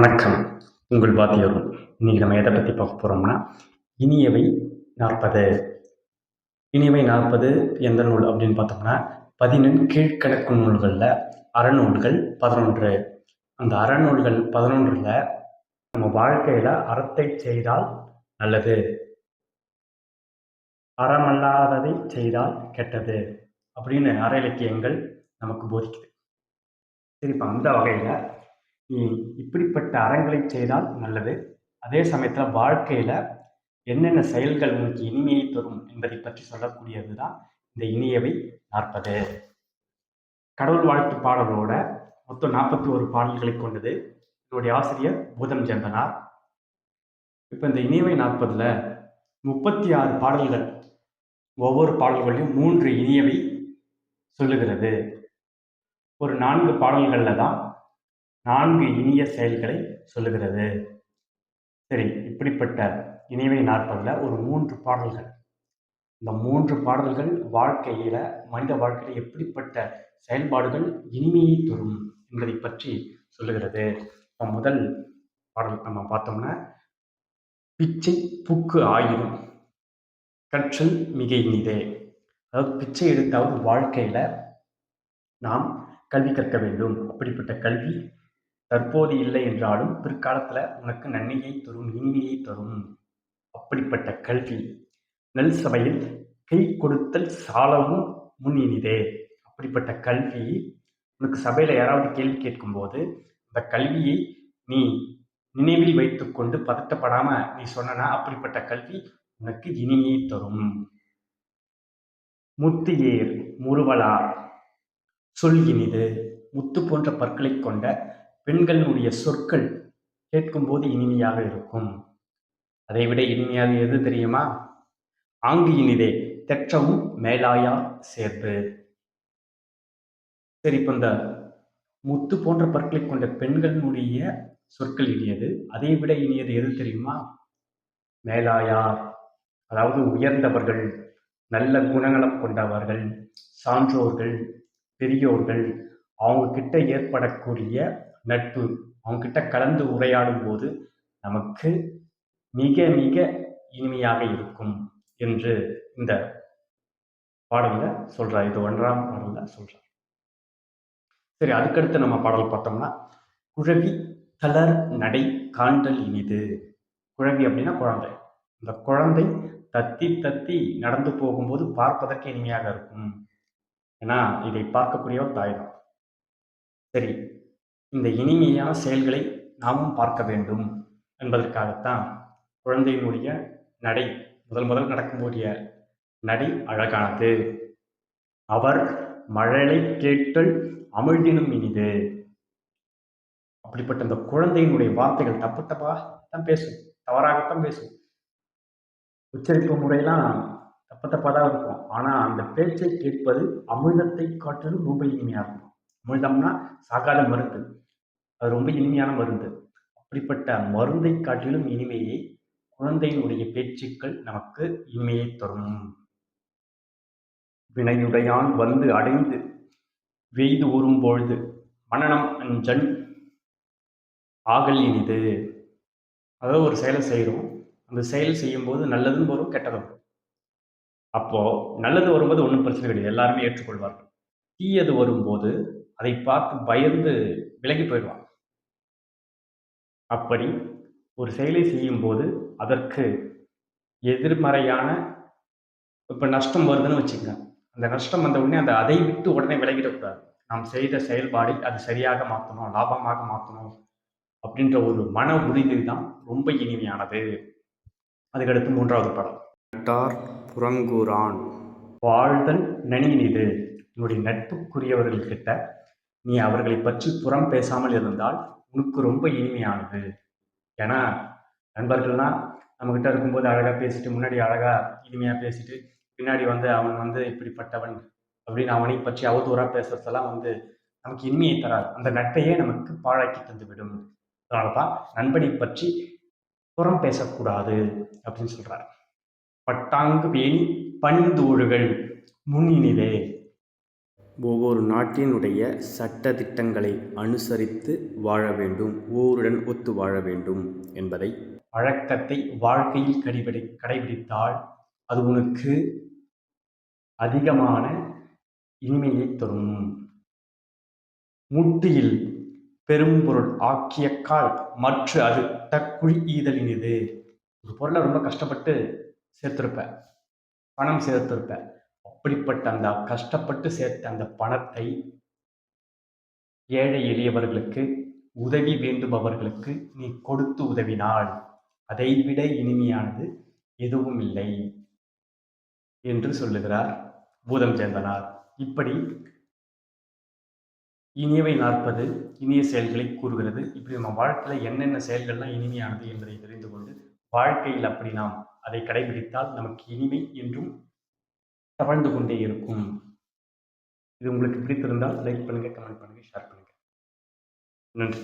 வணக்கம். உங்கள் வாத்தியாரும் இன்னைக்கு நம்ம எதை பற்றி பார்க்க போகிறோம்னா இனியவை நாற்பது. இனியவை நாற்பது எந்த நூல் அப்படின்னு பார்த்தோம்னா பதினெண் கீழ்கணக்கு நூல்களில் அறநூல்கள் பதினொன்று. அந்த அறநூல்கள் பதினொன்றில் நம்ம வாழ்க்கையில் அறத்தை செய்தால் நல்லது. அறமல்லாததை செய்தால் கெட்டது அப்படின்னு அற இலக்கியங்கள் நமக்கு போதிக்குது. சரி இப்போ அந்த வகையில் இப்படிப்பட்ட அறங்களை செய்தால் நல்லது. அதே சமயத்தில் வாழ்க்கையில் என்னென்ன செயல்கள் உனக்கு இனிமையை தரும் என்பதை பற்றி சொல்லக்கூடியது தான் இந்த இனியவை நாற்பது. கடவுள் வாழ்த்து பாடலோட மொத்தம் நாற்பத்தி ஒரு பாடல்களை கொண்டது. என்னுடைய ஆசிரியர் பூதம் ஜெம்பனார். இப்போ இந்த இனியவை நாற்பதில் முப்பத்தி ஆறு பாடல்கள் ஒவ்வொரு பாடல்களையும் மூன்று இனியவை சொல்லுகிறது. ஒரு நான்கு பாடல்களில் தான் நான்கு இனிய செயல்களை சொல்லுகிறது. சரி இப்படிப்பட்ட இனிமை நாற்பதில் ஒரு மூன்று பாடல்கள். இந்த மூன்று பாடல்கள் வாழ்க்கையில் மனித வாழ்க்கையில் எப்படிப்பட்ட செயல்பாடுகள் இனிமையை தரும் என்பதை பற்றி சொல்லுகிறது. இப்போ முதல் பாடல் நம்ம பார்த்தோம்னா பிச்சை புக்கு ஆயிரும் கற்றல் மிக இனிதே அதாவது பிச்சை எடுத்தாவது வாழ்க்கையில் நாம் கல்வி கற்க வேண்டும். அப்படிப்பட்ட கல்வி தற்போது இல்லை என்றாலும் பிற்காலத்தில் உனக்கு நன்மையை தரும் இனிமையை தரும். அப்படிப்பட்ட கல்வி நெல் சபையில் கை கொடுத்தல் சாலவும் முன் இனிதே. அப்படிப்பட்ட கல்வி உனக்கு சபையில் யாராவது கேள்வி கேட்கும்போது அந்த கல்வியை நீ நினைவில் வைத்துக்கொண்டு பதட்டப்படாமல் நீ சொன்னா அப்படிப்பட்ட கல்வி உனக்கு இனிமையை தரும். முத்தியேர் முறுவலார் சொல் இனிது. முத்து போன்ற பற்களை கொண்ட பெண்களினுடைய சொற்கள் கேட்கும்போது இனிமையாக இருக்கும். அதைவிட இனிமையாக எது தெரியுமா? ஆங்கு இனிதே தெற்றவும் மேலாயா சேர்ப்பு சரி இப்போ இந்த முத்து போன்ற பற்களை கொண்ட பெண்களினுடைய சொற்கள் இனியது அதை விட இனியது எது தெரியுமா? மேலாயார் அதாவது உயர்ந்தவர்கள் நல்ல குணங்களை கொண்டவர்கள் சான்றோர்கள் பெரியோர்கள் அவங்க கிட்ட ஏற்படக்கூடிய நட்பு அவங்கக்கிட்ட கலந்து உரையாடும் போது நமக்கு மிக மிக இனிமையாக இருக்கும் என்று இந்த பாடலில் சொல்கிறார் இது ஒன்றாம் பாடலில் சொல்கிறார் சரி அதுக்கடுத்து நம்ம பாடல் பார்த்தோம்னா குழவி தளர் நடை காண்டல் இனிது. குழவி அப்படின்னா குழந்தை. இந்த குழந்தை தத்தி தத்தி நடந்து போகும்போது பார்ப்பதற்கு இனிமையாக இருக்கும். ஏன்னா இதை பார்க்கக்கூடியவர் தாய் தான். சரி இந்த இனிமையான செயல்களை நாமும் பார்க்க வேண்டும் என்பதற்காகத்தான் குழந்தையினுடைய நடை முதல் முதல் நடக்கக்கூடிய நடை அழகானது. அவர் மழலை கேட்டல் அமிழ்தினும் இனிது. அப்படிப்பட்ட அந்த குழந்தையினுடைய வார்த்தைகள் தப்பு தப்பா தான் பேசும். தவறாகத்தான் பேசும். உச்சரிப்பு முறையெல்லாம் தப்பு தப்பாக தான் இருக்கும். ஆனால் அந்த பேச்சை கேட்பது அமிழ்தத்தை காட்டிலும் ரொம்ப இனிமையாக இருக்கும். அமிழ்தம்னா சாகாத மருந்து அது ரொம்ப இனிமையான மருந்து. அப்படிப்பட்ட மருந்தை காட்டிலும் இனிமையை குழந்தையினுடைய பேச்சுக்கள் நமக்கு இனிமையை தரும். வினையுடையான் வந்து அடைந்து வெய்து ஊறும் பொழுது மனநம் அஞ்சன் ஆகல் இனிது. அதாவது ஒரு செயலை செய்கிறோம் அந்த செயல் செய்யும்போது நல்லதும் வரும் கெட்டதும் வரும். அப்போது நல்லது வரும்போது ஒன்றும் பிரச்சனை கிடையாது. எல்லாருமே ஏற்றுக்கொள்வார்கள். தீயது வரும்போது அதை பார்த்து பயந்து விலகி போயிடுவான். அப்படி ஒரு செயலை செய்யும்போது அதற்கு எதிர்மறையான இப்போ நஷ்டம் வருதுன்னு வச்சுக்கோங்க. அந்த நஷ்டம் வந்த உடனே அந்த அதை விட்டு உடனே விலகிடக்கூடாது. நாம் செய்த செயல்பாடை அது சரியாக மாற்றணும் லாபமாக மாற்றணும் அப்படின்ற ஒரு மன உறுதி தான் ரொம்ப இனிமையானது. அதுக்கடுத்து மூன்றாவது படம். நட்டார் புறங்கூரான் வாழ்தல் நனியினிது. என்னுடைய நட்புக்குரியவர்கள்கிட்ட நீ அவர்களை பற்றி புறம் பேசாமல் இருந்தால் உனக்கு ரொம்ப இனிமையானது ஏன்னா நண்பர்கள்லாம் நம்மக்கிட்ட இருக்கும்போது அழகாக பேசிட்டு முன்னாடி அழகாக இனிமையாக பேசிட்டு பின்னாடி வந்து அவன் வந்து இப்படிப்பட்டவன் அப்படின்னு அவனை பற்றி அவதூறாக பேசுறதெல்லாம் வந்து நமக்கு இனிமையை தராது. அந்த நட்பையே நமக்கு பாழாக்கி தந்துவிடும். அதனால தான் நண்பனை பற்றி புறம் பேசக்கூடாது அப்படின்னு சொல்கிறார் பட்டாங்கு வேணி பண்தூழுகள் முன்னினிலே ஒவ்வொரு நாட்டினுடைய சட்ட திட்டங்களை அனுசரித்து வாழ வேண்டும் ஊருடன் ஒத்து வாழ வேண்டும் என்பதை. வழக்கத்தை வாழ்க்கையில் கடைபிடி கடைபிடித்தால் அது உனக்கு அதிகமான இனிமையை தரும். முட்டியில் பெரும்பொருள் ஆக்கிய கால் மற்ற அது தக்குழி ஈதலினிது. ஒரு பொருளை ரொம்ப கஷ்டப்பட்டு சேர்த்திருப்ப பணம் சேர்த்திருப்ப அப்படிப்பட்ட அந்த கஷ்டப்பட்டு சேர்த்த அந்த பணத்தை ஏழை எளியவர்களுக்கு உதவி வேண்டுபவர்களுக்கு நீ கொடுத்து உதவினால் அதைவிட இனிமையானது எதுவும் இல்லை என்று சொல்லுகிறார் பூதம் சேர்ந்தனார் இப்படி இனியவை நாற்பது இனிய செயல்களை கூறுகிறது. இப்படி நம்ம வாழ்க்கையில் என்னென்ன செயல்கள்லாம் இனிமையானது என்பதை தெரிந்து கொண்டு வாழ்க்கையில் அப்படி நாம் அதை கடைபிடித்தால் நமக்கு இனிமை என்றும் தவழ்ந்து கொண்டே இருக்கும். இது உங்களுக்கு பிடித்திருந்தால் லைக் பண்ணுங்கள் கமெண்ட் பண்ணுங்கள் ஷேர் பண்ணுங்கள் நன்றி.